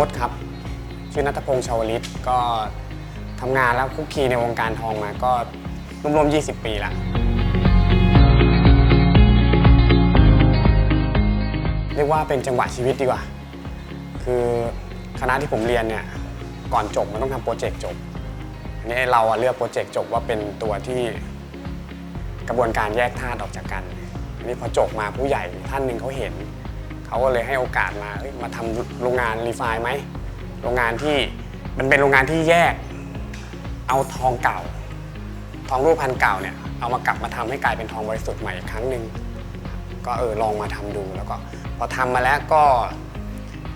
มดครับ ชื่อนัทพงษ์ชาวลิตก็ทำงานแล้วคุกคีในวงการทองมาก็รวมๆ20 ปีละเรียกว่าเป็นจังหวะชีวิตดีกว่า คือคณะที่ผมเรียนเนี่ยก่อนจบมันต้องทำโปรเจกต์จบอันนี้เราเลือกโปรเจกต์จบว่าเป็นตัวที่กระบวนการแยกธาตุออกจากกันอันนี้พอจบมาผู้ใหญ่ท่านหนึ่งเขาเห็น เขาก็เลยให้โอกาสมาเฮ้ยมาทำโรงงานรีไฟน์ไหมโรงงานที่มันเป็นโรงงานที่แยก เอาทองเก่า ทองรูปพันเก่าเนี่ยเอามากลับมาทำให้กลายเป็นทองบริสุทธิ์ใหม่อีกครั้งหนึ่งก็เออลองมาทำดูแล้วก็พอทำมาแล้วก็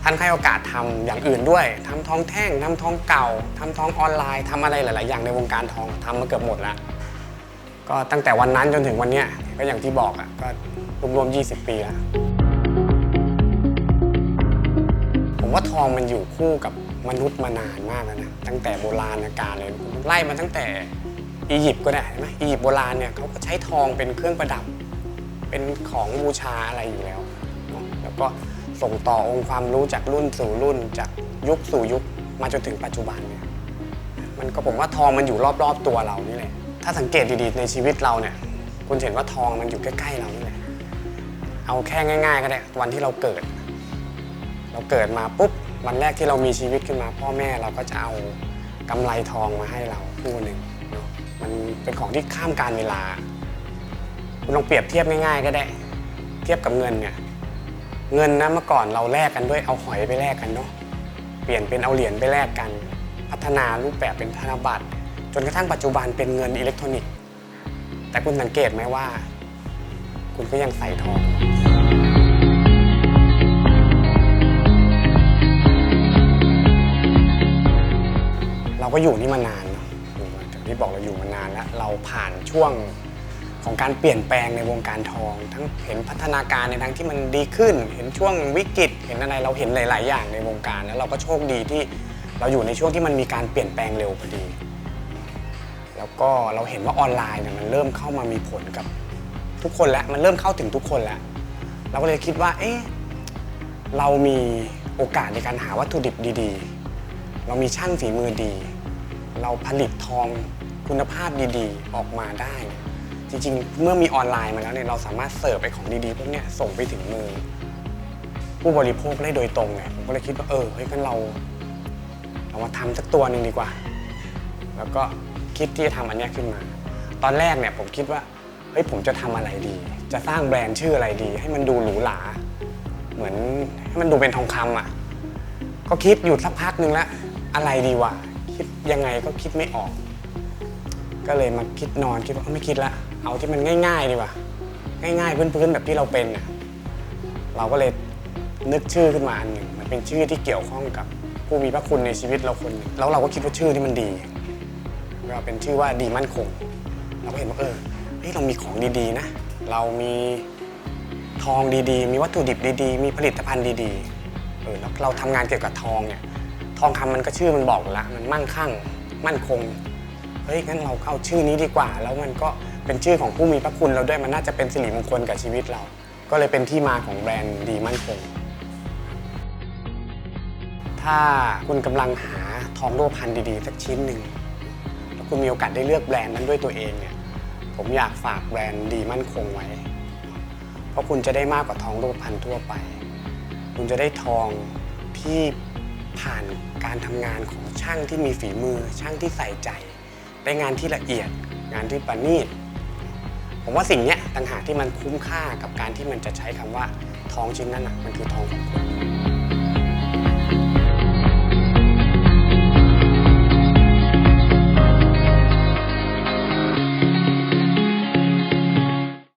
ท่านให้โอกาสทำอย่างอื่นด้วยทำทองแท่งทำทองเก่าทำทองออนไลน์ทำอะไรหลาย ๆ อย่างในวงการทองทำมาเกือบหมดแล้ว ก็ตั้งแต่วันนั้นจนถึงวันเนี้ยก็อย่างที่บอกอะก็รวมๆ 20 ปีแล้ว ว่าทองมันอยู่คู่กับมนุษย์มานานมากแล้วนะตั้งแต่โบราณกาลเลยไล่มาตั้งแต่อียิปต์ก็ได้เห็นไหมอียิปต์โบราณเนี่ยเขาก็ใช้ทองเป็นเครื่องประดับ เป็นของบูชาอะไรอยู่แล้ว แล้วก็ส่งต่อองค์ความรู้จากรุ่นสู่รุ่นจากยุคสู่ยุคมาจนถึงปัจจุบันเนี่ยมันก็ผมว่าทองมันอยู่รอบๆตัวเรานี่แหละถ้าสังเกตดีๆในชีวิตเราเนี่ยคุณเห็นว่าทองมันอยู่ใกล้ๆเรานี่แหละเอาแค่ง่าย ๆ ก็ได้วันที่เราเกิด เราเกิดมาปุ๊บวันแรกที่เรามีชีวิตขึ้นมา พ่อแม่เราก็จะเอากำไรทองมาให้เราคู่หนึ่งเนาะมันเป็นของที่ข้ามการเวลา คุณลองเปรียบเทียบง่ายๆก็ได้ เทียบกับเงินเนี่ยเงินนะเมื่อก่อนเราแลกกันด้วยเอาหอยไปแลกกันเนาะเปลี่ยนเป็นเอาเหรียญไปแลกกัน พัฒนารูปแบบเป็นธนบัตร จนกระทั่งปัจจุบันเป็นเงินอิเล็กทรอนิกส์ แต่คุณสังเกตไหมว่า คุณก็ยังใส่ทอง ก็อยู่นี่มานานเนอะอยู่มาอย่างที่บอกเราอยู่มานานแล้ว เราผ่านช่วงของการเปลี่ยนแปลงในวงการทอง ทั้งเห็นพัฒนาการในทางที่มันดีขึ้น เห็นช่วงวิกฤต เห็นอะไรเราเห็นหลาย ๆ อย่างในวงการ แล้วเราก็โชคดีที่เราอยู่ในช่วงที่มันมีการเปลี่ยนแปลงเร็วพอดี แล้วก็เราเห็นว่าออนไลน์เนี่ยมันเริ่มเข้ามามีผลกับทุกคนแล้ว มันเริ่มเข้าถึงทุกคนแล้ว เราก็เลยคิดว่า เอ๊ะ เรามีโอกาสในการหาวัตถุดิบดี ๆ เรามีช่างฝีมือดี เราผลิตทองคุณภาพดีๆ ออกมาได้ จริงๆ เมื่อมีออนไลน์มาแล้วเนี่ยเราสามารถเสิร์ฟไปของดีๆพวกเนี้ยส่งไปถึงมือ ผู้บริโภคได้โดยตรงไงผมก็เลยคิดว่าเออเฮ้ยงั้นเราเรามาทำสักตัวหนึ่งดีกว่า แล้วก็คิดที่จะทำอันเนี้ยขึ้นมา ตอนแรกเนี่ยผมคิดว่าเฮ้ยผมจะทำอะไรดี จะสร้างแบรนด์ชื่ออะไรดี ให้มันดูหรูหราเหมือนให้มันดูเป็นทองคำอะ ก็คิดอยู่สักพักหนึ่งแล้วอะไรดีวะ คิดยังไงก็คิดไม่ออก ก็เลยมาคิดนอนคิดว่าไม่คิดละเอาที่มันง่าย ๆ ดีกว่า ง่ายๆพื้นๆแบบที่เราเป็นน่ะเราก็เลยนึกชื่อขึ้นมาอันหนึ่งมันเป็นชื่อที่เกี่ยวข้องกับผู้มีพระคุณในชีวิตเราคนหนึ่งแล้วเราก็คิดว่าชื่อที่มันดีก็เป็นชื่อว่าดีมั่นคง เราก็เห็นว่าเออเฮ้ยเรามีของดีๆนะ เรามีทองดีๆ มีวัตถุดิบดีๆ มีผลิตภัณฑ์ดีๆเออแล้วเราทำงานเกี่ยวกับทองเนี่ย ทองคำมันก็ชื่อมันบอกแล้วมันมั่งคั่ง มั่นคงเฮ้ยงั้นเราเอาชื่อนี้ดีกว่า แล้วมันก็เป็นชื่อของผู้มีพระคุณเราด้วยมันน่าจะเป็นสิริมงคลกับชีวิตเรา ก็เลยเป็นที่มาของแบรนด์ดีมั่นคง ถ้าคุณกำลังหาทองรูปพรรณดีๆสักชิ้นหนึ่งแล้วคุณมีโอกาสได้เลือกแบรนด์นั้นด้วยตัวเองเนี่ยผมอยากฝากแบรนด์ดีมั่นคงไว้ เพราะคุณจะได้มากกว่าทองรูปพรรณทั่วไป คุณจะได้ทองที่ ผ่านการทำงานของช่างที่มีฝีมือ ช่างที่ใส่ใจ ได้งานที่ละเอียด งานที่ประณีตผมว่าสิ่งนี้ต่างหากที่มันคุ้มค่ากับการที่มันจะใช้คำว่าทองชิ้นนั้นนะมันคือทองของคุณ